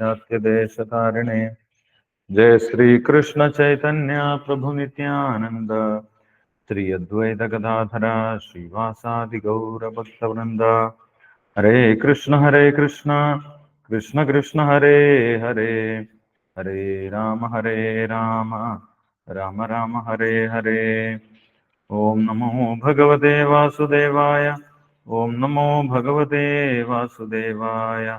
पाश्चात्यदेशतारिणे। जय श्री कृष्ण चैतन्य प्रभु नित्यानंद श्री अद्वैत गदाधरा श्रीवासादि गौर भक्तवृंद हरे कृष्ण हरे कृष्ण। कृष्ण कृष्ण, हरे हरे। हरे राम हरे राम। राम राम, हरे हरे। ओम नमो भगवते वासुदेवाय। ओम नमो भगवते वासुदेवाय।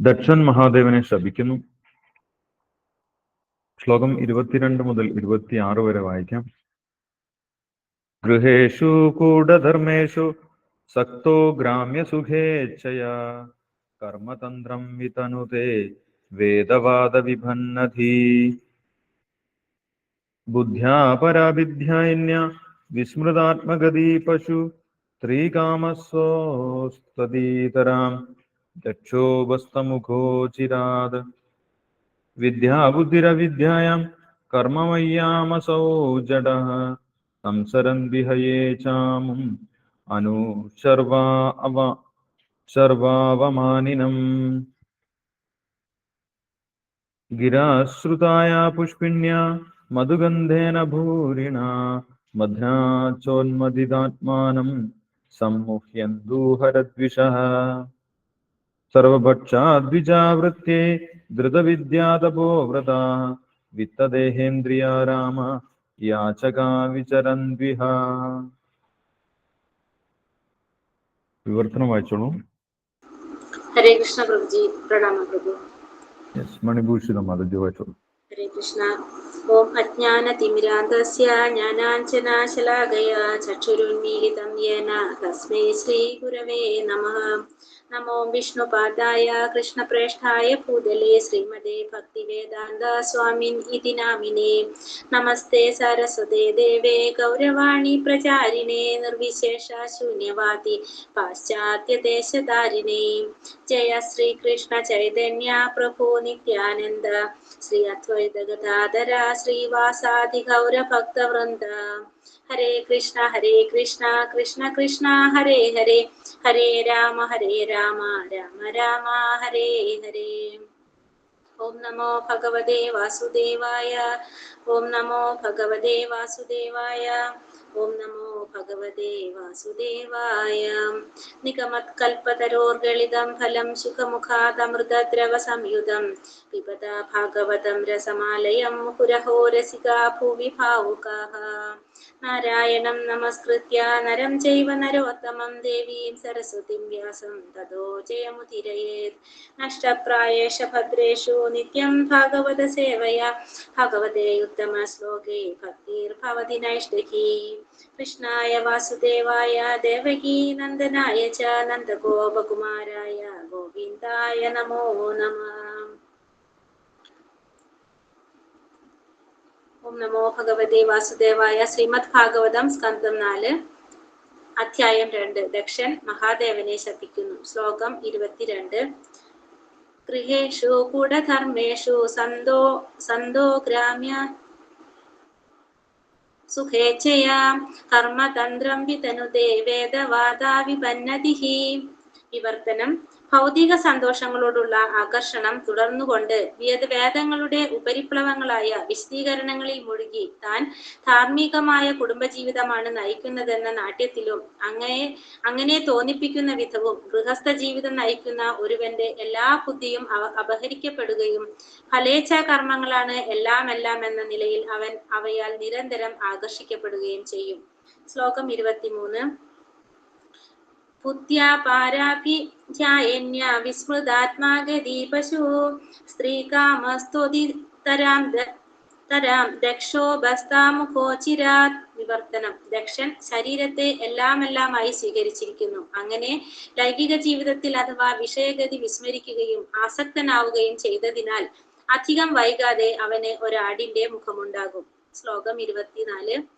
ദക്ഷൻ മഹാദേവനെ ശപിക്കുന്നു. ശ്ലോകം ഇരുപത്തിരണ്ട് മുതൽ ഇരുപത്തിയാറ് വരെ വായിക്കാം. ഗൃഹേഷു കൂടധർമ്മേഷു സക്തോ ഗ്രാമ്യസുഖേച്ഛയാ കർമ്മതന്ത്രം വിതനുതേ വേദവാദ വിഭന്നധീ. ബുദ്ധ്യാ പരാവിദ്യാന്യ വിസ്മൃതാത്മഗതി പശു चक्षोभस्तमुखोचिराद विद्याबुद्धिरविद्यायां कर्ममय्यामसौ जडः संसरन् विहये चामुम् अनु शर्वा अव शर्वावमानिनम् गिराश्रुताया पुष्पिण्या मधुगन्धेन भूरिणा मध्ना चोन्मदिदात्मानम् सम्मुह्यन्दूहरद्विषः సర్వక్షాద్విజావృత్తే ధృత वित्तदेहेन्द्रिया राम याचका विचरन् द्विहा వివర్తనం వాయించడం హరే కృష్ణ ప్రభుజీ ప్రణామ ప్రభు. ఎస్ మణిభూషితం మాధవ్య వాయించడం హరే కృష్ణ. ఓం అజ్ఞాన తిమిరాంతస్య జ్ఞానాంచనాశలాగయ చక్షురున్మీలితం తస్మై శ్రీ గురవే నమః. ഭൂതലേ ശ്രീമതേ ഭക്തിവേദാന്ത സ്വാമിൻ ഇതി നാമിനെ നമസ്തേ സരസ്വതേ ദേവേ ഗൗരവാണി പ്രചാരിണേ നിർവിശേഷ ശൂന്യവാദി പാശ്ചാത്യദേശധാരിണേ ജയ ശ്രീകൃഷ്ണ ചൈതന്യ പ്രഭു നിത്യാനന്ദ ശ്രീ അദ്വൈത ഗദാധര ശ്രീവാസാദി ഗൗരഭക്തവൃന്ദ ഹരേ കൃഷ്ണ ഹരേ കൃഷ്ണ കൃഷ്ണ കൃഷ്ണ ഹരേ രാമ ഹരേ രാമ രാമ രാമ ഹരേ ഹരേ. ഓം നമോ ഭഗവതേ വാസുദേവായ ഓം നമോ ഭഗവതേ വാസുദേവായ. ഓം നമോ ഭഗവതേ വാസുദേവായ. നിഗമത്കൽപതരോർഗളിതം ഫലം സുഖമുഖാതമൃതദ്രവ സംയുതം പിബത ഭാഗവതം രസമാലയം മുഹുരഹോ രസികാ ഭുവി ഭാവുകാः നാരായണം നമസ്കൃത്യ നരം ചൈവ നരോത്തമം ദേവീം സരസ്വതിം വ്യാസം തതോ ജയമുതിരയേത് നഷ്ടപ്രായേഷ ഭദ്രേഷു നിത്യം ഭാഗവത സേവയാ. ഭഗവതേ ഉത്തമ ശ്ലോകേ ഭക്തിർഭവതി നൈഷ്ഠികീ. കൃഷ്ണായ വാസുദേവായ ദേവകീ നന്ദനായ ച നന്ദഗോപകുമാരായ ഗോവിന്ദായ നമോ നമ. ഓം നമോ ഭഗവതി വാസുദേവായ ശ്രീമദ് ഭാഗവതം സ്കന്ധം നാല് അധ്യായം രണ്ട് ദക്ഷൻ മഹാദേവനെ ശപിക്കുന്നു. ശ്ലോകം ഇരുപത്തിരണ്ട്. ഗൃഹേഷു കൂടധർമ്മേഷു സന്തോ സന്തോ ഗ്രാമ്യ സുഖേച്ഛയാ കർമ്മതന്ത്രം വിതനുദേ വേദവാദാ വിപന്നതിഃ വിവർത്തനം ഭൗതിക സന്തോഷങ്ങളോടുള്ള ആകർഷണം തുടർന്നുകൊണ്ട് വേദ വേദങ്ങളുടെ ഉപരിപ്ലവങ്ങളായ വിശദീകരണങ്ങളിൽ മുഴുകി താൻ ധാർമ്മികമായ കുടുംബജീവിതമാണ് നയിക്കുന്നതെന്ന നാട്യത്തിലും അങ്ങനെ അങ്ങനെ തോന്നിപ്പിക്കുന്ന വിധവും ഗൃഹസ്ഥ ജീവിതം നയിക്കുന്ന ഒരുവന്റെ എല്ലാ ബുദ്ധിയും അവ- അപഹരിക്കപ്പെടുകയും ഫലേച്ഛ കർമ്മങ്ങളാണ് എല്ലാം എല്ലാം എന്ന നിലയിൽ അവൻ അവയാൽ നിരന്തരം ആകർഷിക്കപ്പെടുകയും ചെയ്യും. ശ്ലോകം ഇരുപത്തിമൂന്ന്. ബുദ്ധ്യാ പാരാഭിധ്യായന്യ വിസ്മൃതാത്മാഗതി പശു സ്ത്രീകാമസ്തുതി തരാം ദ- തരാം ദക്ഷോപസ്താമുഖോചിരാത് വിവർത്തനം. ദക്ഷൻ ശരീരത്തെ എല്ലാമെല്ലാമായി സ്വീകരിച്ചിരിക്കുന്നു. അങ്ങനെ ലൈംഗിക ജീവിതത്തിൽ അഥവാ വിഷയഗതി വിസ്മരിക്കുകയും ആസക്തനാവുകയും ചെയ്തതിനാൽ അധികം വൈകാതെ അവന് ഒരാടിന്റെ മുഖമുണ്ടാകും. ശ്ലോകം ഇരുപത്തിനാല്.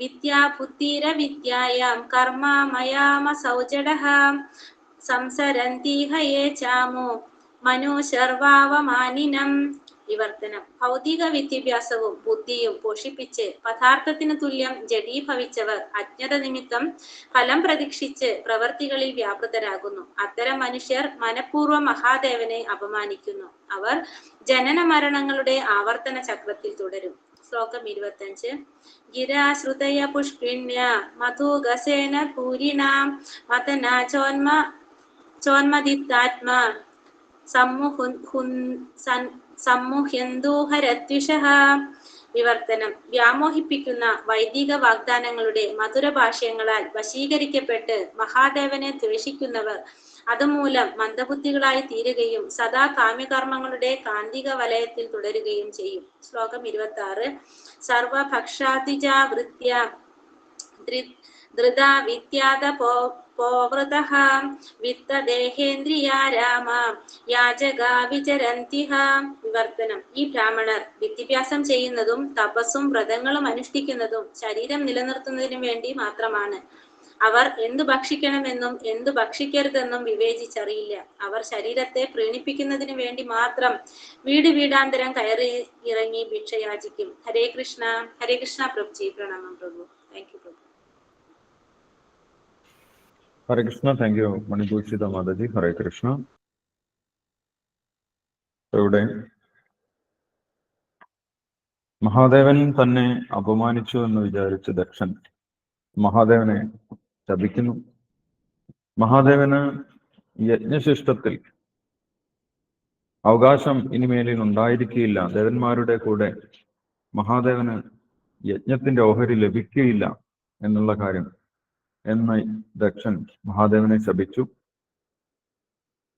വിദ്യാ ബുദ്ധിര വിദ്യായാം കർമ്മ മയാമ സൗജടഃ സംസരന്തിഹ യേ ചാമോ മനോശർവാവമാനിനം വിവർത്തനം. ഭൗതിക വിദ്യാഭ്യാസവും ബുദ്ധിയും പോഷിപ്പിച്ച് പദാർത്ഥത്തിന് തുല്യം ജഡീഭവിച്ചവർ അജ്ഞത നിമിത്തം ഫലം പ്രതീക്ഷിച്ച് പ്രവർത്തികളിൽ വ്യാപൃതരാകുന്നു. അത്തരം മനുഷ്യർ മനഃപൂർവം മഹാദേവനെ അപമാനിക്കുന്നു. അവർ ജനന മരണങ്ങളുടെ ആവർത്തന ചക്രത്തിൽ തുടരും. ശ്ലോകം ഇരുപത്തഞ്ച് ഗിരാശ്രുതയ പുഷ്പിണ്യ മധുഗസേന പൂരിണാം മതന ചോന്മ ചോന്മദിത്താത്മാ സമ്മുഹ്യന്തൂഹരദ്വിഷഃ വിവർത്തനം. വ്യാമോഹിപ്പിക്കുന്ന വൈദിക വാഗ്ദാനങ്ങളുടെ മധുര ഭാഷ്യങ്ങളാൽ വശീകരിക്കപ്പെട്ട് മഹാദേവനെ ദ്വേഷിക്കുന്നവർ അതുമൂലം മന്ദബുദ്ധികളായി തീരുകയും സദാ കാമ്യകർമ്മങ്ങളുടെ കാന്തിക വലയത്തിൽ തുടരുകയും ചെയ്യും. ശ്ലോകം ഇരുപത്തി ആറ് സർവഭക്ഷാതിജാവൃത്യ ധൃത വിദ്യാത പോ വിവർത്തനം. ഈ ബ്രാഹ്മണർ വിദ്യാഭ്യാസം ചെയ്യുന്നതും തപസ്സും വ്രതങ്ങളും അനുഷ്ഠിക്കുന്നതും ശരീരം നിലനിർത്തുന്നതിനു വേണ്ടി മാത്രമാണ്. അവർ എന്തു ഭക്ഷിക്കണമെന്നും എന്തു ഭക്ഷിക്കരുതെന്നും വിവേചിച്ചറിയില്ല. അവർ ശരീരത്തെ പ്രീണിപ്പിക്കുന്നതിന് വേണ്ടി മാത്രം വീട് വീടാന്തരം കയറി ഇറങ്ങി ഭിക്ഷയാചിക്കും. ഹരേ കൃഷ്ണ ഹരേ കൃഷ്ണ പ്രഭുജി. പ്രണാമം പ്രഭു. Thank you Prabhu. Hare Krishna. Thank you Manibhushita Mataji. Hare Krishna. ഇവിടെ മഹാദേവൻ തന്നെ അപമാനിച്ചു എന്ന് വിചാരിച്ച ദക്ഷൻ മഹാദേവനെ ശപിക്കുന്നു. മഹാദേവന് യജ്ഞശിഷ്ടത്തിൽ അവകാശം ഇനിമേലിൽ ഉണ്ടായിരിക്കുകയില്ല ദേവന്മാരുടെ കൂടെ മഹാദേവന് യജ്ഞത്തിന്റെ ഓഹരി ലഭിക്കുകയില്ല എന്നുള്ള കാര്യം എന്ന് ദക്ഷൻ മഹാദേവനെ ശപിച്ചു.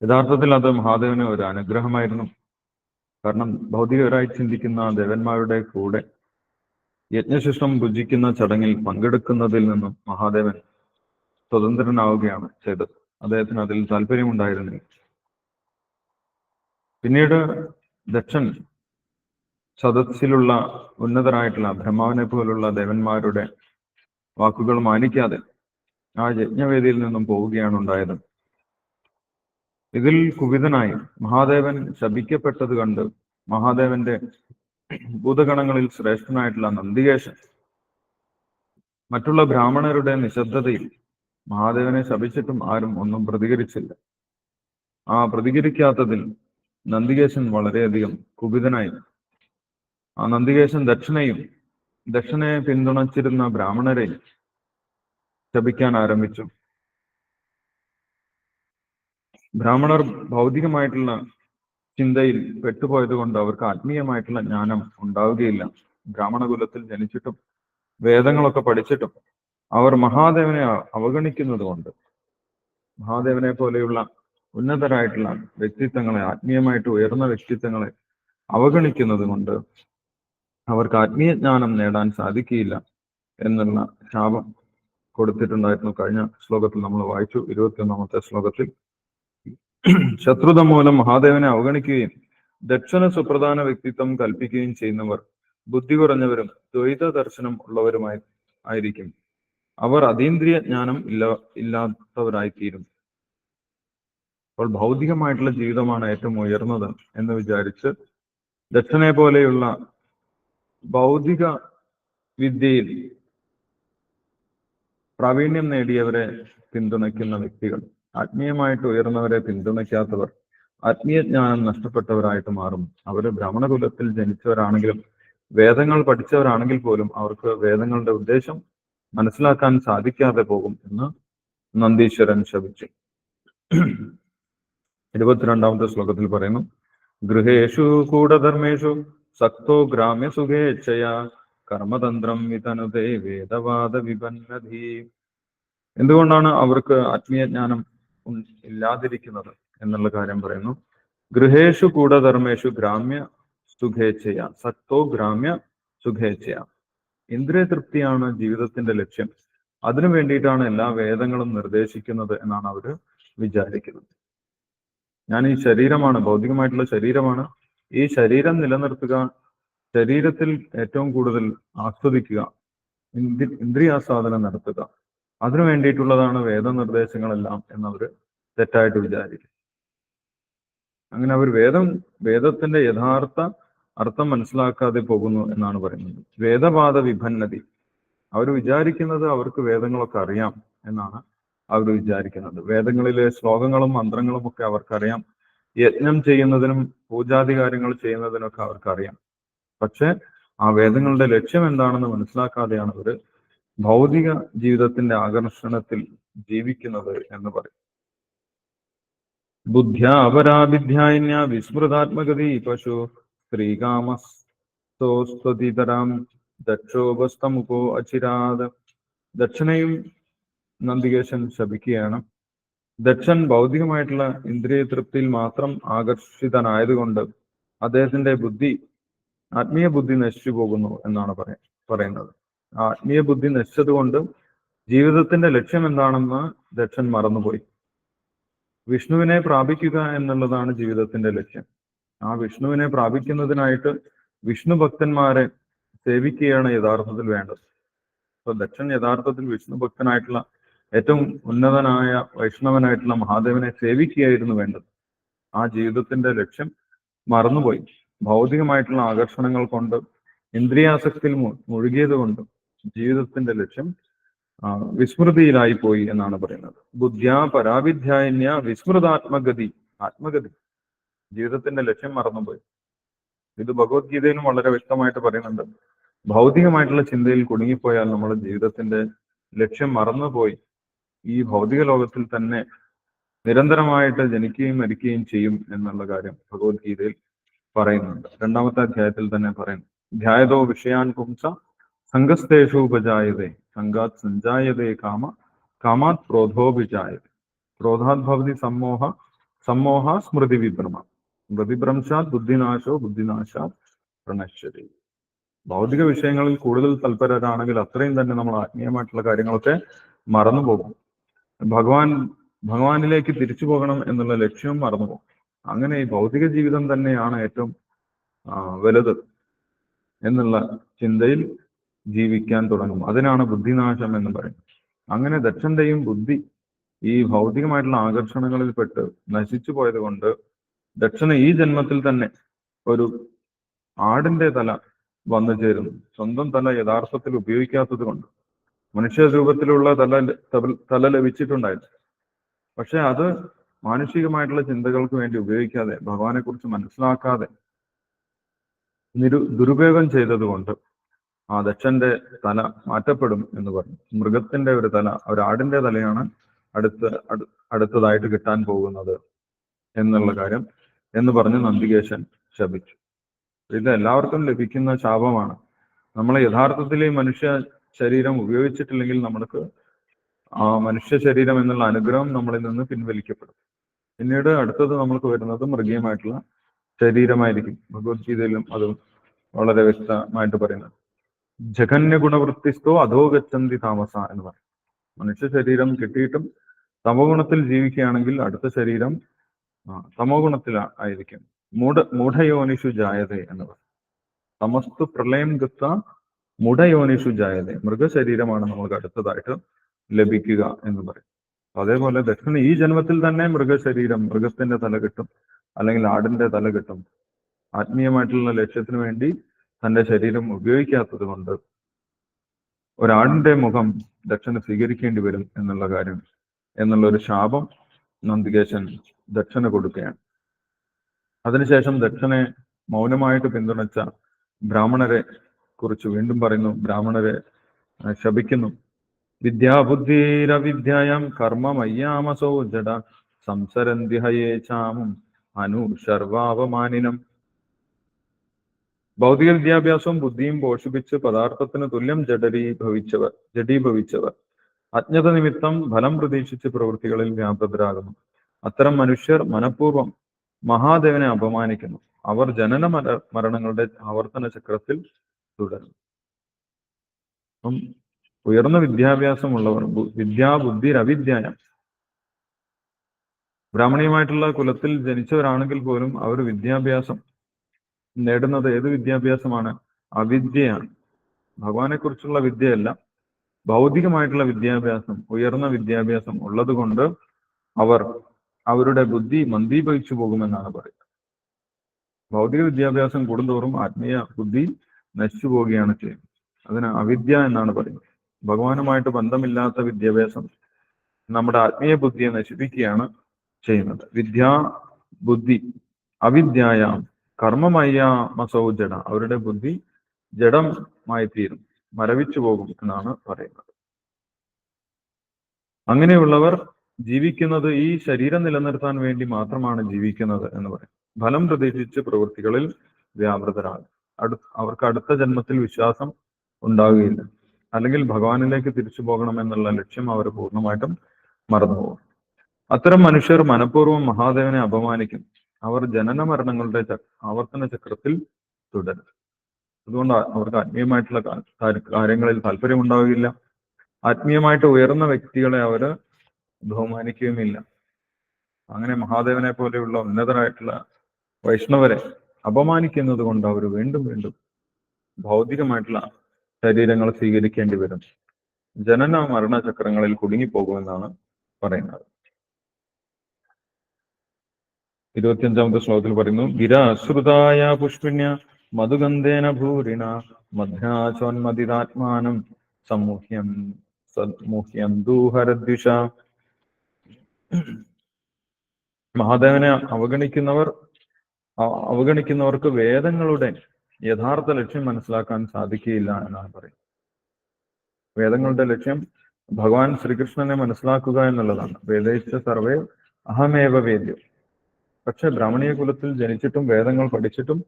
യഥാർത്ഥത്തിൽ അത് മഹാദേവന് ഒരു അനുഗ്രഹമായിരുന്നു. കാരണം ഭൗതികരായി ചിന്തിക്കുന്ന ദേവന്മാരുടെ കൂടെ യജ്ഞശിഷ്ടം ഭുജിക്കുന്ന ചടങ്ങിൽ പങ്കെടുക്കുന്നതിൽ നിന്നും മഹാദേവൻ സ്വതന്ത്രനാവുകയാണ് ചെയ്തത്. അദ്ദേഹത്തിന് അതിൽ താല്പര്യമുണ്ടായിരുന്നില്ല. പിന്നീട് ദക്ഷൻ സദസ്സിലുള്ള ഉന്നതരായിട്ടുള്ള ബ്രഹ്മാവിനെ പോലുള്ള ദേവന്മാരുടെ വാക്കുകൾ മാനിക്കാതെ ആ യജ്ഞവേദിയിൽ നിന്നും പോവുകയാണ് ഉണ്ടായത്. ഇതിൽ കുപിതനായി മഹാദേവൻ ശപിക്കപ്പെട്ടത് കണ്ട് മഹാദേവന്റെ ഭൂതഗണങ്ങളിൽ ശ്രേഷ്ഠനായിട്ടുള്ള നന്ദികേശൻ മറ്റുള്ള ബ്രാഹ്മണരുടെ നിശബ്ദതയിൽ മഹാദേവനെ ശപിച്ചിട്ടും ആരും ഒന്നും പ്രതികരിച്ചില്ല. ആ പ്രതികരിക്കാത്തതിൽ നന്ദികേശൻ വളരെയധികം കുപിതനായി. ആ നന്ദികേശൻ ദക്ഷിണയും ദക്ഷിണയെ പിന്തുണച്ചിരുന്ന ബ്രാഹ്മണരെ ശപിക്കാൻ ആരംഭിച്ചു. ബ്രാഹ്മണർ ഭൗതികമായിട്ടുള്ള ചിന്തയിൽ പെട്ടുപോയത് കൊണ്ട് അവർക്ക് ആത്മീയമായിട്ടുള്ള ജ്ഞാനം ഉണ്ടാവുകയില്ല. ബ്രാഹ്മണകുലത്തിൽ ജനിച്ചിട്ടും വേദങ്ങളൊക്കെ പഠിച്ചിട്ടും അവർ മഹാദേവനെ അവഗണിക്കുന്നത് കൊണ്ട് മഹാദേവനെ പോലെയുള്ള ഉന്നതരായിട്ടുള്ള വ്യക്തിത്വങ്ങളെ ആത്മീയമായിട്ട് ഉയർന്ന വ്യക്തിത്വങ്ങളെ അവഗണിക്കുന്നത് കൊണ്ട് അവർക്ക് ആത്മീയ ജ്ഞാനം നേടാൻ സാധിക്കുകയില്ല എന്നുള്ള ശാപം കൊടുത്തിട്ടുണ്ടായിരുന്നു. കഴിഞ്ഞ ശ്ലോകത്തിൽ നമ്മൾ വായിച്ചു. ഇരുപത്തിയൊന്നാമത്തെ ശ്ലോകത്തിൽ ശത്രുത മൂലം മഹാദേവനെ അവഗണിക്കുകയും ദക്ഷിണ സുപ്രധാന വ്യക്തിത്വം കൽപ്പിക്കുകയും ചെയ്യുന്നവർ ബുദ്ധി കുറഞ്ഞവരും ദ്വൈത ദർശനം ഉള്ളവരുമായി ആയിരിക്കും. അവർ അതീന്ദ്രിയ ജ്ഞാനം ഇല്ല ഇല്ലാത്തവരായിത്തീരും അപ്പോൾ ഭൗതികമായിട്ടുള്ള ജീവിതമാണ് ഏറ്റവും ഉയർന്നത് എന്ന് വിചാരിച്ച് ദക്ഷനെ പോലെയുള്ള ഭൗതിക വിദ്യയിൽ പ്രാവീണ്യം നേടിയവരെ പിന്തുണയ്ക്കുന്ന വ്യക്തികൾ ആത്മീയമായിട്ട് ഉയർന്നവരെ പിന്തുണയ്ക്കാത്തവർ ആത്മീയ ജ്ഞാനം നഷ്ടപ്പെട്ടവരായിട്ട് മാറും അവർ ബ്രാഹ്മണകുലത്തിൽ ജനിച്ചവരാണെങ്കിലും വേദങ്ങൾ പഠിച്ചവരാണെങ്കിൽ പോലും അവർക്ക് വേദങ്ങളുടെ ഉദ്ദേശം മനസ്സിലാക്കാൻ സാധിക്കാതെ പോകും എന്ന് നന്ദീശ്വരൻ ശപിച്ചു. ഇരുപത്തിരണ്ടാമത്തെ ശ്ലോകത്തിൽ പറയുന്നു ഗൃഹേഷു കൂടധർമ്മേഷു സക്തോ ഗ്രാമ്യ സുഖേച്ഛയ കർമ്മതന്ത്രം വിതനുതേ വേദവാദ വിപന്നധി. എന്തുകൊണ്ടാണ് അവർക്ക് ആത്മീയജ്ഞാനം ഇല്ലാതിരിക്കുന്നത് എന്നുള്ള കാര്യം പറയുന്നു ഗൃഹേഷു കൂടധർമ്മേഷു ഗ്രാമ്യ സുഖേച്ഛയ സക്തോ ഗ്രാമ്യ സുഖേച്ഛയ. ഇന്ദ്രിയ തൃപ്തിയാണ് ജീവിതത്തിന്റെ ലക്ഷ്യം. അതിനു വേണ്ടിയിട്ടാണ് എല്ലാ വേദങ്ങളും നിർദ്ദേശിക്കുന്നത് എന്നാണ് അവർ വിചാരിക്കുന്നത്. ഞാൻ ഈ ശരീരമാണ് ഭൗതികമായിട്ടുള്ള ശരീരമാണ്. ഈ ശരീരം നിലനിർത്തുക ശരീരത്തിൽ ഏറ്റവും കൂടുതൽ ആസ്വദിക്കുക ഇന്ദ്രി- ഇന്ദ്രിയാസ്വാദനം നടത്തുക അതിനു വേണ്ടിയിട്ടുള്ളതാണ് വേദനിർദ്ദേശങ്ങളെല്ലാം എന്നവർ തെറ്റായിട്ട് വിചാരിക്കും. അങ്ങനെ അവർ വേദം വേദത്തിന്റെ യഥാർത്ഥ അർത്ഥം മനസ്സിലാക്കാതെ പോകുന്നു എന്നാണ് പറയുന്നത്. വേദപാത വിഭന്നതി. അവർ വിചാരിക്കുന്നത് അവർക്ക് വേദങ്ങളൊക്കെ അറിയാം എന്നാണ് അവർ വിചാരിക്കുന്നത്. വേദങ്ങളിലെ ശ്ലോകങ്ങളും മന്ത്രങ്ങളും ഒക്കെ അവർക്കറിയാം. യജ്ഞം ചെയ്യുന്നതിനും പൂജാതി കാര്യങ്ങൾ ചെയ്യുന്നതിനൊക്കെ അവർക്കറിയാം. പക്ഷെ ആ വേദങ്ങളുടെ ലക്ഷ്യം എന്താണെന്ന് മനസ്സിലാക്കാതെയാണ് അവർ ഭൗതിക ജീവിതത്തിന്റെ ആകർഷണത്തിൽ ജീവിക്കുന്നത് എന്ന് പറയും. ബുദ്ധ്യ അപരാവിദ്യാന്യ വിസ്മൃതാത്മഗതി പശു സ്ത്രീകാമസ്തോസ്തതിതരാം ദക്ഷോപസ്തമുഖോ അചിരാത്. ദക്ഷനെയും നന്ദികേശൻ ശപിക്കുകയാണ്. ദക്ഷൻ ഭൗതികമായിട്ടുള്ള ഇന്ദ്രിയ തൃപ്തിയിൽ മാത്രം ആകർഷിതനായതുകൊണ്ട് അദ്ദേഹത്തിന്റെ ബുദ്ധി ആത്മീയ ബുദ്ധി നശിച്ചു പോകുന്നു എന്നാണ് പറയ പറയുന്നത്. ആത്മീയ ബുദ്ധി നശിച്ചതുകൊണ്ട് ജീവിതത്തിന്റെ ലക്ഷ്യം എന്താണെന്ന് ദക്ഷൻ മറന്നുപോയി. വിഷ്ണുവിനെ പ്രാപിക്കുക എന്നുള്ളതാണ് ജീവിതത്തിന്റെ ലക്ഷ്യം. ആ വിഷ്ണുവിനെ പ്രാപിക്കുന്നതിനായിട്ട് വിഷ്ണു ഭക്തന്മാരെ സേവിക്കുകയാണ് യഥാർത്ഥത്തിൽ വേണ്ടത്. അപ്പൊ ദക്ഷൻ യഥാർത്ഥത്തിൽ വിഷ്ണു ഭക്തനായിട്ടുള്ള ഏറ്റവും ഉന്നതനായ വൈഷ്ണവനായിട്ടുള്ള മഹാദേവനെ സേവിക്കുകയായിരുന്നു വേണ്ടത്. ആ ജീവിതത്തിന്റെ ലക്ഷ്യം മറന്നുപോയി. ഭൗതികമായിട്ടുള്ള ആകർഷണങ്ങൾ കൊണ്ട് ഇന്ദ്രിയാസക്തിയിൽ മുഴുകിയത് കൊണ്ട് ജീവിതത്തിന്റെ ലക്ഷ്യം വിസ്മൃതിയിലായി പോയി എന്നാണ് പറയുന്നത്. ബുദ്ധ്യാ പരാവിധ്യായന്യ വിസ്മൃതാത്മഗതി ആത്മഗതി. ജീവിതത്തിന്റെ ലക്ഷ്യം മറന്നുപോയി. ഇത് ഭഗവത്ഗീതയിലും വളരെ വ്യക്തമായിട്ട് പറയുന്നുണ്ട്. ഭൗതികമായിട്ടുള്ള ചിന്തയിൽ കുടുങ്ങിപ്പോയാൽ നമ്മൾ ജീവിതത്തിന്റെ ലക്ഷ്യം മറന്നുപോയി. ഈ ഭൗതിക ലോകത്തിൽ തന്നെ നിരന്തരമായിട്ട് ജനിക്കുകയും മരിക്കുകയും ചെയ്യും എന്നുള്ള കാര്യം ഭഗവത്ഗീതയിൽ പറയുന്നുണ്ട്. രണ്ടാമത്തെ അധ്യായത്തിൽ തന്നെ പറയുന്നു. ധ്യായതോ വിഷയാൻ പുംസ സംഘസ്തേഷു ഉപജായതേ സംഘാത് സഞ്ജായതേ കാമ കാമാത് ക്രോധോഭിജായതേ ക്രോധാത് ഭവതി സമ്മോഹ സമ്മോഹ സ്മൃതി വിഭ്രമ. സ്മൃതിഭ്രംശാത് ബുദ്ധിനാശോ ബുദ്ധിനാശാത് പ്രണശ്യതി. ഭൗതിക വിഷയങ്ങളിൽ കൂടുതൽ തൽപരരാണെങ്കിൽ അത്രയും തന്നെ നമ്മൾ ആത്മീയമായിട്ടുള്ള കാര്യങ്ങളൊക്കെ മറന്നു പോകും. ഭഗവാൻ ഭഗവാനിലേക്ക് തിരിച്ചു പോകണം എന്നുള്ള ലക്ഷ്യവും മറന്നു പോകും. അങ്ങനെ ഈ ഭൗതിക ജീവിതം തന്നെയാണ് ഏറ്റവും വലുത് എന്നുള്ള ചിന്തയിൽ ജീവിക്കാൻ തുടങ്ങും. അതിനാണ് ബുദ്ധിനാശം എന്ന് പറയുന്നത്. അങ്ങനെ ദക്ഷന്റെയും ബുദ്ധി ഈ ഭൗതികമായിട്ടുള്ള ആകർഷണങ്ങളിൽ പെട്ട് നശിച്ചു പോയത് കൊണ്ട് ദക്ഷന് ഈ ജന്മത്തിൽ തന്നെ ഒരു ആടിന്റെ തല വന്നു ചേരുന്നു സ്വന്തം തല യഥാർത്ഥത്തിൽ ഉപയോഗിക്കാത്തത് കൊണ്ട്. മനുഷ്യ രൂപത്തിലുള്ള തല തല- ലഭിച്ചിട്ടുണ്ടായിരുന്നു. പക്ഷെ അത് മാനുഷികമായിട്ടുള്ള ചിന്തകൾക്ക് വേണ്ടി ഉപയോഗിക്കാതെ ഭഗവാനെ കുറിച്ച് മനസ്സിലാക്കാതെ നിരു ദുരുപയോഗം ചെയ്തതുകൊണ്ട് ആ ദക്ഷന്റെ തല മാറ്റപ്പെടും എന്ന് പറഞ്ഞു. മൃഗത്തിന്റെ ഒരു തല ഒരു ആടിന്റെ തലയാണ് അടുത്ത അടുത്തതായിട്ട് കിട്ടാൻ പോകുന്നത് എന്നുള്ള കാര്യം എന്ന് പറഞ്ഞ് നന്ദികേശൻ ശപിച്ചു. ഇത് എല്ലാവർക്കും ലഭിക്കുന്ന ശാപമാണ്. നമ്മൾ യഥാർത്ഥത്തിൽ ഈ മനുഷ്യ ശരീരം ഉപയോഗിച്ചിട്ടില്ലെങ്കിൽ നമ്മൾക്ക് ആ മനുഷ്യ ശരീരം എന്നുള്ള അനുഗ്രഹം നമ്മളിൽ നിന്ന് പിൻവലിക്കപ്പെടും. പിന്നീട് അടുത്തത് നമ്മൾക്ക് വരുന്നത് മൃഗീയമായിട്ടുള്ള ശരീരമായിരിക്കും. ഭഗവത്ഗീതയിലും അത് വളരെ വ്യക്തമായിട്ട് പറയുന്നത്. ജഗന്യ ഗുണവൃത്തിസ്തോ അധോഗച്ഛന്തി താമസ എന്ന് പറയും. മനുഷ്യ ശരീരം കിട്ടിയിട്ടും തമഗുണത്തിൽ ജീവിക്കുകയാണെങ്കിൽ അടുത്ത ശരീരം തമോ ഗുണത്തിലായിരിക്കും മൂഢ മൂഢയോനിഷു ജായത എന്ന് പറയും. തമസ്തു പ്രളയം ഗത്ത മൂഢയോനിഷു ജായത. മൃഗശരീരമാണ് നമ്മൾക്ക് അടുത്തതായിട്ട് ലഭിക്കുക എന്ന് പറയും. അതേപോലെ ദക്ഷിണ ഈ ജന്മത്തിൽ തന്നെ മൃഗശരീരം മൃഗത്തിന്റെ തല കിട്ടും അല്ലെങ്കിൽ ആടിന്റെ തല കിട്ടും. ആത്മീയമായിട്ടുള്ള ലക്ഷ്യത്തിന് വേണ്ടി തന്റെ ശരീരം ഉപയോഗിക്കാത്തത് കൊണ്ട് ഒരാടിന്റെ മുഖം ദക്ഷിണ സ്വീകരിക്കേണ്ടി വരും എന്നുള്ള കാര്യം എന്നുള്ള ഒരു ശാപം നന്ദികേശൻ ദക്ഷിണ കൊടുക്കുകയാണ്. അതിനുശേഷം ദക്ഷനെ മൗനമായിട്ട് പിന്തുണച്ച ബ്രാഹ്മണരെ കുറിച്ച് വീണ്ടും പറയുന്നു. ബ്രാഹ്മണരെ ശപിക്കുന്നു. വിദ്യാബുദ്ധിരവിദ്യയം കർമ്മമയ്യാമസോ ജഡ സംസരന്തിഹയേ ചാമും അനു ശർവാപമാനിനം ഭൗതിക വിദ്യാഭ്യാസവും ബുദ്ധിയും പോഷിപ്പിച്ച് പദാർത്ഥത്തിന് തുല്യം ജഡരീഭവിച്ചവർ ജഡീഭവിച്ചവർ. അജ്ഞത നിമിത്തം ഫലം പ്രതീക്ഷിച്ച് പ്രവൃത്തികളിൽ വ്യാപൃതരാകുന്നു. അത്തരം മനുഷ്യർ മനഃപൂർവം മഹാദേവനെ അപമാനിക്കുന്നു. അവർ ജനന മര മരണങ്ങളുടെ ആവർത്തന ചക്രത്തിൽ തുടരുന്നു. അപ്പം ഉയർന്ന വിദ്യാഭ്യാസമുള്ളവർ വിദ്യാബുദ്ധി അവിദ്യായ ബ്രാഹ്മണീയമായിട്ടുള്ള കുലത്തിൽ ജനിച്ചവരാണെങ്കിൽ പോലും അവർ വിദ്യാഭ്യാസം നേടുന്നത് ഏത് വിദ്യാഭ്യാസമാണ്? അവിദ്യയാണ്. ഭഗവാനെ കുറിച്ചുള്ള വിദ്യയല്ല. ഭൗതികമായിട്ടുള്ള വിദ്യാഭ്യാസം ഉയർന്ന വിദ്യാഭ്യാസം ഉള്ളത് കൊണ്ട് അവർ അവരുടെ ബുദ്ധി മന്ദീഭവിച്ചു പോകുമെന്നാണ് പറയുന്നത്. ഭൗതിക വിദ്യാഭ്യാസം കൂടുന്തോറും ആത്മീയ ബുദ്ധി നശിച്ചു പോവുകയാണ് ചെയ്യുന്നത്. അതിന് അവിദ്യ എന്നാണ് പറയുന്നത്. ഭഗവാനുമായിട്ട് ബന്ധമില്ലാത്ത വിദ്യാഭ്യാസം നമ്മുടെ ആത്മീയ ബുദ്ധിയെ നശിപ്പിക്കുകയാണ് ചെയ്യുന്നത്. വിദ്യ ബുദ്ധി അവിദ്യായ. കർമ്മമയ്യ മസൗ ജഡ. അവരുടെ ബുദ്ധി ജഡമായി തീരും. മരവിച്ചു പോകും എന്നാണ് പറയുന്നത്. അങ്ങനെയുള്ളവർ ജീവിക്കുന്നത് ഈ ശരീരം നിലനിർത്താൻ വേണ്ടി മാത്രമാണ് ജീവിക്കുന്നത് എന്ന് പറയും. ഫലം പ്രതീക്ഷിച്ച് പ്രവൃത്തികളിൽ വ്യാപൃതരാണ് അടു അവർക്ക് അടുത്ത ജന്മത്തിൽ വിശ്വാസം ഉണ്ടാകുകയില്ല. അല്ലെങ്കിൽ ഭഗവാനിലേക്ക് തിരിച്ചു പോകണം എന്നുള്ള ലക്ഷ്യം അവർ പൂർണമായിട്ടും മറന്നുപോകും. അത്തരം മനുഷ്യർ മനഃപൂർവം മഹാദേവനെ അപമാനിക്കും. അവർ ജനന മരണങ്ങളുടെ ആവർത്തന ചക്രത്തിൽ തുടരും. അതുകൊണ്ട് അവർക്ക് ആത്മീയമായിട്ടുള്ള കാര്യങ്ങളിൽ താല്പര്യം ഉണ്ടാവുകയില്ല ആത്മീയമായിട്ട് ഉയർന്ന വ്യക്തികളെ അവർ ബഹുമാനിക്കുകയുമില്ല. അങ്ങനെ മഹാദേവനെ പോലെയുള്ള ഉന്നതരായിട്ടുള്ള വൈഷ്ണവരെ അപമാനിക്കുന്നത് കൊണ്ട് അവർ വീണ്ടും വീണ്ടും ഭൗതികമായിട്ടുള്ള ശരീരങ്ങൾ സ്വീകരിക്കേണ്ടി വരും. ജനന മരണ ചക്രങ്ങളിൽ കുടുങ്ങിപ്പോകുമെന്നാണ് പറയുന്നത്. ഇരുപത്തിയഞ്ചാമത്തെ ശ്ലോകത്തിൽ പറയുന്നു ഗിരാശ്രുതായ പുഷ്പിണ്യ മധുഗന്ധേന ഭൂരിണ മധ്യാചോന്മതിരാത്മാനം സമ്മുഹ്യം ദൂഹരദ്വിഷ. മഹാദേവനെ അവഗണിക്കുന്നവർ അവഗണിക്കുന്നവർക്ക് വേദങ്ങളുടെ യഥാർത്ഥ ലക്ഷ്യം മനസ്സിലാക്കാൻ സാധിക്കുകയില്ല എന്നാണ് പറയുന്നത്. വേദങ്ങളുടെ ലക്ഷ്യം ഭഗവാൻ ശ്രീകൃഷ്ണനെ മനസ്സിലാക്കുക എന്നുള്ളതാണ്. വേദയിച്ച സർവേ അഹമേവ വേദ്യം. പക്ഷെ ബ്രാഹ്മണീയ കുലത്തിൽ ജനിച്ചിട്ടും വേദങ്ങൾ പഠിച്ചിട്ടും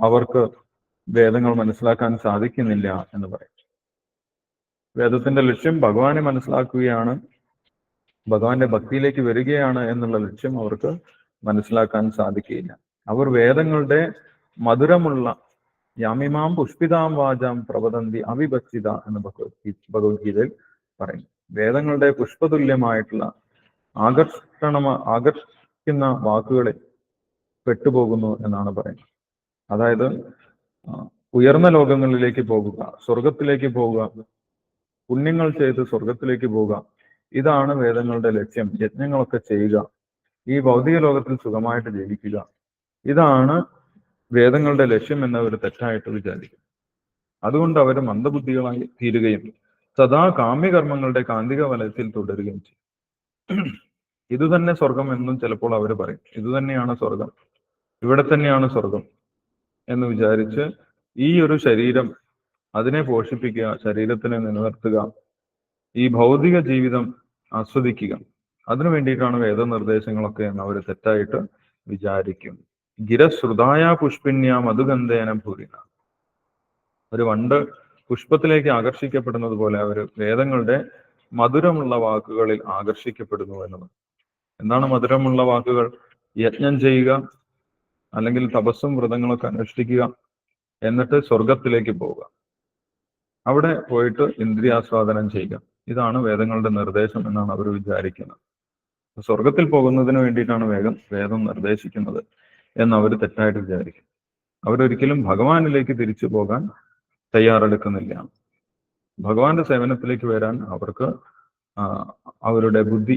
അവർക്ക് വേദങ്ങൾ മനസ്സിലാക്കാൻ സാധിക്കുന്നില്ല എന്ന് പറയും. വേദത്തിന്റെ ലക്ഷ്യം ഭഗവാനെ മനസ്സിലാക്കുകയാണ് ഭഗവാന്റെ ഭക്തിയിലേക്ക് വരികയാണ് എന്നുള്ള ലക്ഷ്യം അവർക്ക് മനസ്സിലാക്കാൻ സാധിക്കുകയില്ല. അവർ വേദങ്ങളുടെ മധുരമുള്ള യാമിമാം പുഷ്പിതാം വാചാം പ്രവദന്തി അവിഭക്ഷിത എന്ന് ഭഗവത്ഗീ ഭഗവത്ഗീതയിൽ പറയും. വേദങ്ങളുടെ പുഷ്പതുല്യമായിട്ടുള്ള ആകർഷണ ആകർഷിക്കുന്ന വാക്കുകളെ പെട്ടുപോകുന്നു എന്നാണ് പറയുന്നത്. അതായത് ഉയർന്ന ലോകങ്ങളിലേക്ക് പോകുക സ്വർഗത്തിലേക്ക് പോവുക പുണ്യങ്ങൾ ചെയ്ത് സ്വർഗത്തിലേക്ക് പോവുക ഇതാണ് വേദങ്ങളുടെ ലക്ഷ്യം. യജ്ഞങ്ങളൊക്കെ ചെയ്യുക ഈ ഭൗതിക ലോകത്തിൽ സുഖമായിട്ട് ജീവിക്കുക. ഇതാണ് വേദങ്ങളുടെ ലക്ഷ്യം എന്നവർ തെറ്റായിട്ട് വിചാരിക്കും അതുകൊണ്ട് അവർ മന്ദബുദ്ധികളായി തീരുകയും സദാ കാമ്യകർമ്മങ്ങളുടെ കാന്തിക വലയത്തിൽ തുടരുകയും ചെയ്യും. ഇതുതന്നെ സ്വർഗം എന്നും ചിലപ്പോൾ അവർ പറയും. ഇതുതന്നെയാണ് സ്വർഗം ഇവിടെ തന്നെയാണ് സ്വർഗം എന്ന് വിചാരിച്ച് ഈ ഒരു ശരീരം അതിനെ പോഷിപ്പിക്കുക ശരീരത്തിനെ നിലനിർത്തുക ഈ ഭൗതിക ജീവിതം ആസ്വദിക്കുക. അതിനു വേണ്ടിയിട്ടാണ് വേദനിർദ്ദേശങ്ങളൊക്കെ എന്ന് അവർ തെറ്റായിട്ട് വിചാരിക്കും. ഗിരശ്രുതായ പുഷ്പിണ്യ മധുഗന്ധേന ഭൂരിന ഒരു വണ്ട് പുഷ്പത്തിലേക്ക് ആകർഷിക്കപ്പെടുന്നത് പോലെ അവർ വേദങ്ങളുടെ മധുരമുള്ള വാക്കുകളിൽ ആകർഷിക്കപ്പെടുന്നു എന്നത്. എന്താണ് മധുരമുള്ള വാക്കുകൾ? യജ്ഞം ചെയ്യുക അല്ലെങ്കിൽ തപസ്സും വ്രതങ്ങളൊക്കെ അനുഷ്ഠിക്കുക എന്നിട്ട് സ്വർഗത്തിലേക്ക് പോവുക. അവിടെ പോയിട്ട് ഇന്ദ്രിയാസ്വാദനം ചെയ്യുക. ഇതാണ് വേദങ്ങളുടെ നിർദ്ദേശം എന്നാണ് അവർ വിചാരിക്കുന്നത്. സ്വർഗത്തിൽ പോകുന്നതിന് വേണ്ടിയിട്ടാണ് വേഗം വേദം നിർദ്ദേശിക്കുന്നത് എന്ന് അവർ തെറ്റായിട്ട് വിചാരിക്കും. അവരൊരിക്കലും ഭഗവാനിലേക്ക് തിരിച്ചു പോകാൻ തയ്യാറെടുക്കുന്നില്ല. ഭഗവാന്റെ സേവനത്തിലേക്ക് വരാൻ അവർക്ക് അവരുടെ ബുദ്ധി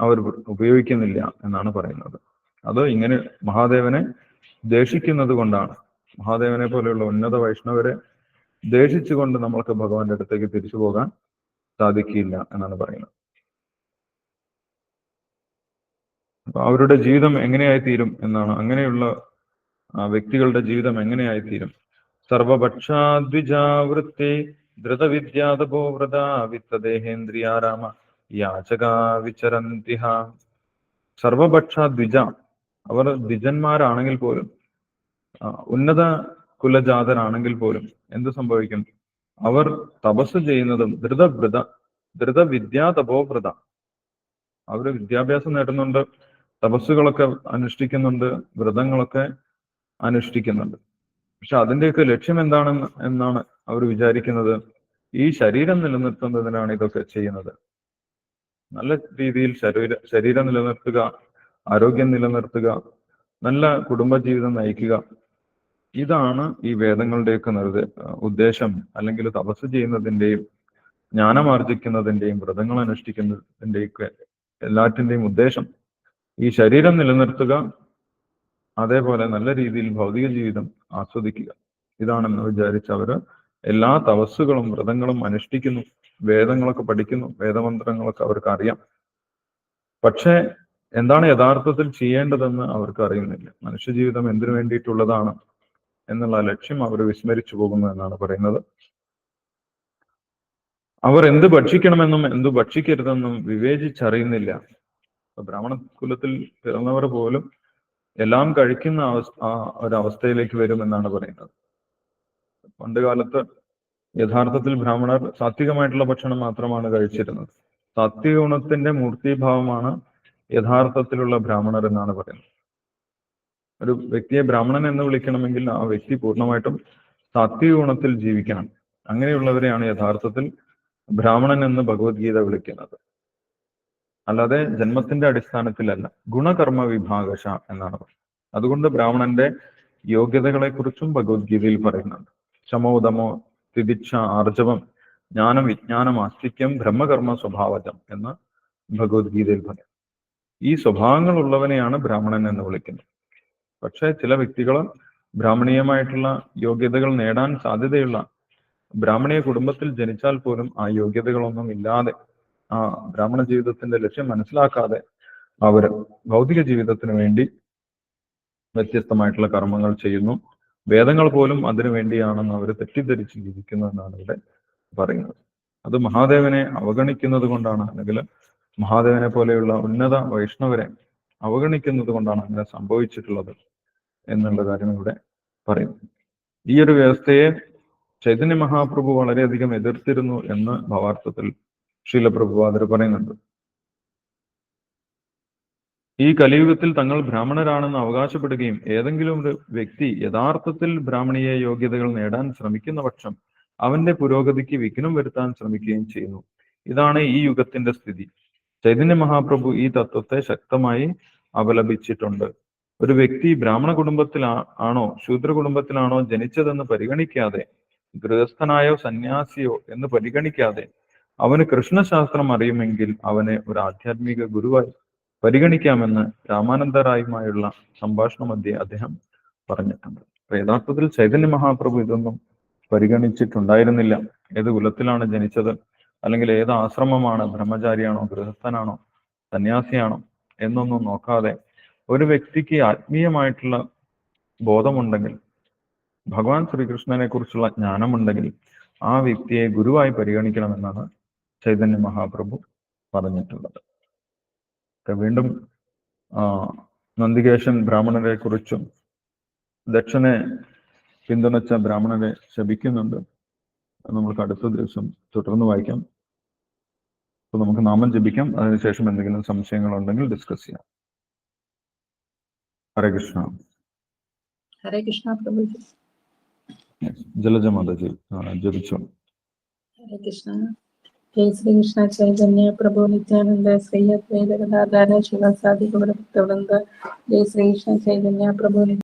അവർ ഉപയോഗിക്കുന്നില്ല എന്നാണ് പറയുന്നത്. അത് ഇങ്ങനെ മഹാദേവനെ ദേഷിക്കുന്നത് കൊണ്ടാണ്. മഹാദേവനെ പോലെയുള്ള ഉന്നത വൈഷ്ണവരെ ദേഷിച്ചുകൊണ്ട് നമ്മൾക്ക് ഭഗവാന്റെ അടുത്തേക്ക് തിരിച്ചു പോകാൻ സാധിക്കില്ല എന്നാണ് പറയുന്നത്. അപ്പൊ അവരുടെ ജീവിതം എങ്ങനെയായി തീരും എന്നാണ്. അങ്ങനെയുള്ള വ്യക്തികളുടെ ജീവിതം എങ്ങനെയായി തീരും സർവപക്ഷാദ്വിജാവൃത്തി ദ്രുതവിദ്യാതപോവ്രത വ്രത വിത്തദേഹേന്ദ്രിയാരാമ യാചക വിചരന്തിഹ സർവഭക്ഷ ദ്വിജ അവർ ദ്വിജന്മാരാണെങ്കിൽ പോലും ഉന്നത കുലജാതരാണെങ്കിൽ പോലും എന്ത് സംഭവിക്കും? അവർ തപസ് ചെയ്യുന്നതും ധൃതവ്രത ധൃതവിദ്യാ തപോവ്രത അവർ വിദ്യാഭ്യാസം നേടുന്നുണ്ട് തപസ്സുകളൊക്കെ അനുഷ്ഠിക്കുന്നുണ്ട് വ്രതങ്ങളൊക്കെ അനുഷ്ഠിക്കുന്നുണ്ട്. പക്ഷെ അതിന്റെയൊക്കെ ലക്ഷ്യം എന്താണെന്ന് എന്നാണ് അവർ വിചാരിക്കുന്നത്. ഈ ശരീരം നിലനിർത്തുന്നതിനാണ് ഇതൊക്കെ ചെയ്യുന്നത്. നല്ല രീതിയിൽ ശരീര ശരീരം നിലനിർത്തുക ആരോഗ്യം നിലനിർത്തുക നല്ല കുടുംബജീവിതം നയിക്കുക. ഇതാണ് ഈ വേദങ്ങളുടെയൊക്കെ നിർദ്ദേ ഉദ്ദേശം അല്ലെങ്കിൽ തപസ് ചെയ്യുന്നതിന്റെയും ജ്ഞാനമാർജിക്കുന്നതിന്റെയും വ്രതങ്ങൾ അനുഷ്ഠിക്കുന്നതിന്റെയൊക്കെ എല്ലാറ്റിന്റെയും ഉദ്ദേശം. ഈ ശരീരം നിലനിർത്തുക അതേപോലെ നല്ല രീതിയിൽ ഭൗതിക ജീവിതം ആസ്വദിക്കുക. ഇതാണെന്ന് വിചാരിച്ച് അവർ എല്ലാ തപസ്സുകളും വ്രതങ്ങളും അനുഷ്ഠിക്കുന്നു വേദങ്ങളൊക്കെ പഠിക്കുന്നു വേദമന്ത്രങ്ങളൊക്കെ അവർക്ക് അറിയാം പക്ഷേ എന്താണ് യഥാർത്ഥത്തിൽ ചെയ്യേണ്ടതെന്ന് അവർക്ക് അറിയുന്നില്ല. മനുഷ്യജീവിതം എന്തിനു വേണ്ടിയിട്ടുള്ളതാണ് എന്നുള്ള ലക്ഷ്യം അവർ വിസ്മരിച്ചു പോകുന്നു എന്നാണ് പറയുന്നത്. അവർ എന്ത് ഭക്ഷിക്കണമെന്നും എന്ത് ഭക്ഷിക്കരുതെന്നും വിവേചിച്ചറിയുന്നില്ല. ബ്രാഹ്മണ കുലത്തിൽ പിറന്നവർ പോലും എല്ലാം കഴിക്കുന്ന അവസ്ഥ ഒരവസ്ഥയിലേക്ക് വരുമെന്നാണ് പറയുന്നത്. പണ്ട് കാലത്ത് യഥാർത്ഥത്തിൽ ബ്രാഹ്മണർ സാത്വികമായിട്ടുള്ള ഭക്ഷണം മാത്രമാണ് കഴിച്ചിരുന്നത്. സാത്വിക മൂർത്തിഭാവമാണ് യഥാർത്ഥത്തിലുള്ള ബ്രാഹ്മണർ എന്നാണ് പറയുന്നത്. ഒരു വ്യക്തിയെ ബ്രാഹ്മണൻ എന്ന് വിളിക്കണമെങ്കിൽ ആ വ്യക്തി പൂർണമായിട്ടും സത്യഗുണത്തിൽ ഗുണത്തിൽ ജീവിക്കണം. അങ്ങനെയുള്ളവരെയാണ് യഥാർത്ഥത്തിൽ ബ്രാഹ്മണൻ എന്ന് ഭഗവത്ഗീത വിളിക്കുന്നത്. അല്ലാതെ ജന്മത്തിന്റെ അടിസ്ഥാനത്തിലല്ല ഗുണകർമ്മ വിഭാഗശ എന്നാണ് പറയുന്നത്. അതുകൊണ്ട് ബ്രാഹ്മണന്റെ യോഗ്യതകളെ കുറിച്ചും ഭഗവത്ഗീതയിൽ പറയുന്നുണ്ട്. ശമോദമോ തിദിക്ഷ ആർജവം ജ്ഞാനം വിജ്ഞാനം ആസ്തിക്യം ബ്രഹ്മകർമ്മ സ്വഭാവജം എന്ന് ഭഗവത്ഗീതയിൽ പറയും ഈ സ്വഭാവങ്ങൾ ഉള്ളവനെയാണ് ബ്രാഹ്മണൻ എന്ന് വിളിക്കുന്നത്. പക്ഷേ ചില വ്യക്തികൾ ബ്രാഹ്മണീയമായിട്ടുള്ള യോഗ്യതകൾ നേടാൻ സാധ്യതയുള്ള ബ്രാഹ്മണീയ കുടുംബത്തിൽ ജനിച്ചാൽ പോലും ആ യോഗ്യതകളൊന്നും ഇല്ലാതെ ആ ബ്രാഹ്മണ ജീവിതത്തിന്റെ ലക്ഷ്യം മനസ്സിലാക്കാതെ അവർ ഭൗതിക ജീവിതത്തിന് വേണ്ടി വ്യത്യസ്തമായിട്ടുള്ള കർമ്മങ്ങൾ ചെയ്യുന്നു. വേദങ്ങൾ പോലും അതിനു വേണ്ടിയാണെന്ന് അവർ തെറ്റിദ്ധരിച്ച് ജീവിക്കുന്നു എന്നാണ് ഇവിടെ പറയുന്നത്. അത് മഹാദേവനെ അവഗണിക്കുന്നത് കൊണ്ടാണ് അല്ലെങ്കിൽ മഹാദേവനെ പോലെയുള്ള ഉന്നത വൈഷ്ണവരെ അവഗണിക്കുന്നത് കൊണ്ടാണ് അങ്ങനെ സംഭവിച്ചിട്ടുള്ളത് എന്നുള്ള കാര്യം ഇവിടെ പറയുന്നു. ഈ ഒരു വ്യവസ്ഥയെ ചൈതന്യ മഹാപ്രഭു വളരെയധികം എതിർത്തിരുന്നു എന്ന് ഭാവാർത്ഥത്തിൽ ശീലപ്രഭുവാദർ പറയുന്നുണ്ട്. ഈ കലിയുഗത്തിൽ തങ്ങൾ ബ്രാഹ്മണരാണെന്ന് അവകാശപ്പെടുകയും ഏതെങ്കിലും ഒരു വ്യക്തി യഥാർത്ഥത്തിൽ ബ്രാഹ്മണീയ യോഗ്യതകൾ നേടാൻ ശ്രമിക്കുന്ന പക്ഷം അവന്റെ പുരോഗതിക്ക് വിഘ്നം വരുത്താൻ ശ്രമിക്കുകയും ചെയ്യുന്നു. ഇതാണ് ഈ യുഗത്തിന്റെ സ്ഥിതി. ചൈതന്യ മഹാപ്രഭു ഈ തത്വത്തെ ശക്തമായി അപലപിച്ചിട്ടുണ്ട്. ഒരു വ്യക്തി ബ്രാഹ്മണ കുടുംബത്തിൽ ആണോ ശൂദ്ര കുടുംബത്തിലാണോ ജനിച്ചതെന്ന് പരിഗണിക്കാതെ ഗൃഹസ്ഥനായോ സന്യാസിയോ എന്ന് പരിഗണിക്കാതെ അവന് കൃഷ്ണശാസ്ത്രം അറിയുമെങ്കിൽ അവനെ ഒരു ആധ്യാത്മിക ഗുരുവായി പരിഗണിക്കാമെന്ന് രാമാനന്ദറായുമായുള്ള സംഭാഷണ അദ്ദേഹം പറഞ്ഞിട്ടുണ്ട്. അപ്പൊ യഥാർത്ഥത്തിൽ ചൈതന്യ മഹാപ്രഭു ഇതൊന്നും പരിഗണിച്ചിട്ടുണ്ടായിരുന്നില്ല. ഏത് കുലത്തിലാണ് ജനിച്ചത്? അല്ലെങ്കിൽ ഏത് ആശ്രമമാണ് ബ്രഹ്മചാരിയാണോ ഗൃഹസ്ഥനാണോ സന്യാസിയാണോ എന്നൊന്നും നോക്കാതെ ഒരു വ്യക്തിക്ക് ആത്മീയമായിട്ടുള്ള ബോധമുണ്ടെങ്കിൽ ഭഗവാൻ ശ്രീകൃഷ്ണനെ കുറിച്ചുള്ള ജ്ഞാനമുണ്ടെങ്കിൽ ആ വ്യക്തിയെ ഗുരുവായി പരിഗണിക്കണമെന്നാണ് ചൈതന്യ മഹാപ്രഭു പറഞ്ഞിട്ടുള്ളത്. വീണ്ടും നന്ദികേശൻ ബ്രാഹ്മണരെ കുറിച്ചും ദക്ഷനെ പിന്തുണച്ച ബ്രാഹ്മണരെ ശപിക്കുന്നുണ്ട്. നമുക്ക് അടുത്ത ദിവസം തുടർന്ന് വായിക്കാം. അപ്പൊ നമുക്ക് നാമം ജപിക്കാം. അതിനുശേഷം എന്തെങ്കിലും സംശയങ്ങൾ ഉണ്ടെങ്കിൽ ഡിസ്കസ് ചെയ്യാം. ഹരേ കൃഷ്ണ. ഹരേ കൃഷ്ണ പ്രഭുജി ജലജ മാതാജി ജപിച്ചു. ഹരേ കൃഷ്ണ. ഹേ ശ്രീകൃഷ്ണ ചൈതന്യ പ്രഭു നിത്യാനന്ദ ശ്രീ അദ്വൈത ഗദാധാര ശിവ സാധി ഗൗരഭക്തവൃന്ദ ജയ ശ്രീകൃഷ്ണ ചൈതന്യ പ്രഭു